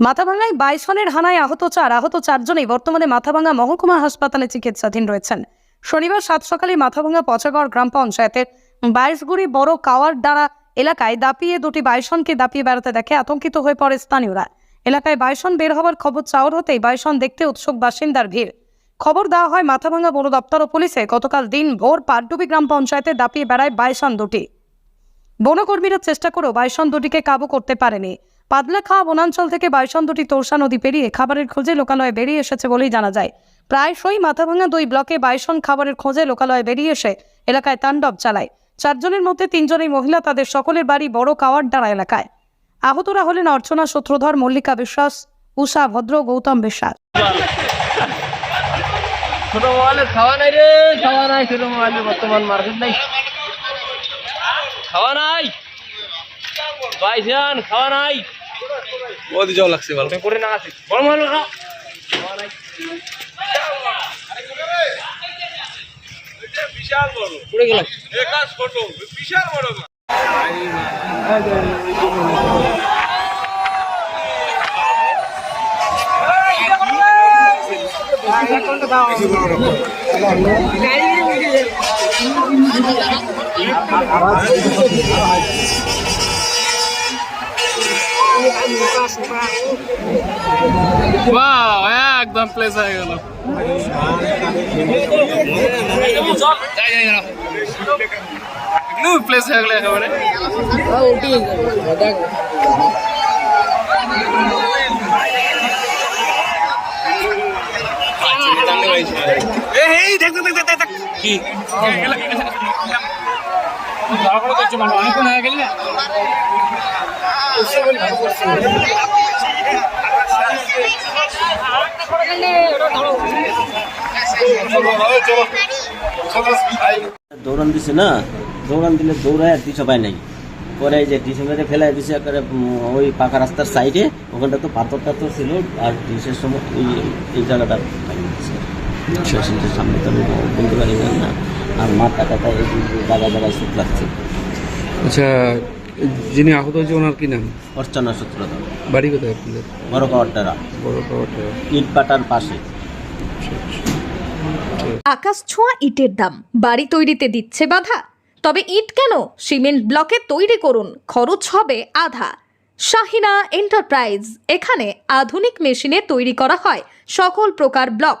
মাথাভাঙ্গায় বাইসনের হানায় আহত চার। আহত চারজনেই বর্তমানে মাথাভাঙ্গা মহকুমা হাসপাতালে চিকিৎসাধীন রয়েছেন। শনিবার সাত সকালে মাথাভাঙ্গা পচাগড় গ্রাম পঞ্চায়েতের বাইশগুড়ি বড় কাওয়ার দ্বারা এলাকায় দাপিয়ে দুটি বাইসনকে দাপিয়ে বেড়াতে দেখে আতঙ্কিত হয়ে পড়ে স্থানীয়রা। এলাকায় বাইসন বের হওয়ার খবর চাওয়ার হতেই বাইসন দেখতে উৎসুক বাসিন্দার ভিড়। খবর দেওয়া হয় মাথাভাঙ্গা বন দপ্তর ও পুলিশে গতকাল দিন ভোর পাটডুবি গ্রাম পঞ্চায়েতে দাপিয়ে বেড়ায় বাইসন দুটি। বনকর্মীরা চেষ্টা করেও বাইসন দুটিকে কাবু করতে পারেনি। পাদলাখা বনাঞ্চল থেকে বাইসন দুটি তোরসা নদী পেরিয়ে খাবারের খোঁজে লোকালয়ে বেরিয়ে এসেছে বলেই জানা যায়। প্রায়শই মাথাভাঙা দুই ব্লকে বাইসন খাবারের খোঁজে লোকালয়ে বেরিয়ে এসে এলাকায় তাণ্ডব চালায়। চারজনের মধ্যে তিনজনই মহিলা, তাদের সকলের বাড়ি বড় কাওয়ার দ্বারা এলাকায়। আহতরা হলেন অর্চনা সূত্রধর, মল্লিকা বিশ্বাস, উষা ভদ্র, গৌতম বিশ্বাস। ছোট মোবাইলে খাওয়া নাই রে, খাওয়া নাই, ছোট মোবাইলে বর্তমান মার্কেট নাই। খাওয়া নাই? বাইসান খাওয়া নাই? বহুত জল লাগছে ভালো। তুমি করে না আসি। বড় খাও। খাওয়া নাই। বিশাল বড় পড়ে গেল একাশ ছোট বিশাল বড় একদম প্লেস হয়ে গেল। প্লেস হয়ে গেল একেবারে। এই দেখ দেখ দেখ দেখ দেখ দৌড়ান দিছে না? দৌড়ান দিলে দৌড়ায় আর দিশা পায় নাই। পরে যে ডিসে মেরে ফেলাই দিছে একেবারে ওই পাকা রাস্তার সাইডে ওখানটা তো পাথর টাথর ছিল আর ডিসের সময় এই জায়গাটা দিছে সামনে তো আমি বলতে পারি না। আর মাথা টাথা এই জায়গা জায়গায় সুখ লাগছে। আচ্ছা যিনি আহত হয়েছে ওনার কি নাম? অর্চনা সূত্রধর বাড়ি কোথায় আপনাদের? বড় কাওয়ারটারা বড় পাওয়াটা ইট পাটার পাশে। আকাশ ছোঁয়া ইটের দাম। বাড়ি তৈরিতে দিচ্ছে বাধা। তবে ইট কেন? সিমেন্ট ব্লকে তৈরি করুন। খরচ হবে আধা। শাহিনা এন্টারপ্রাইজ। এখানে আধুনিক মেশিনে তৈরি করা হয়। সকল প্রকার ব্লক।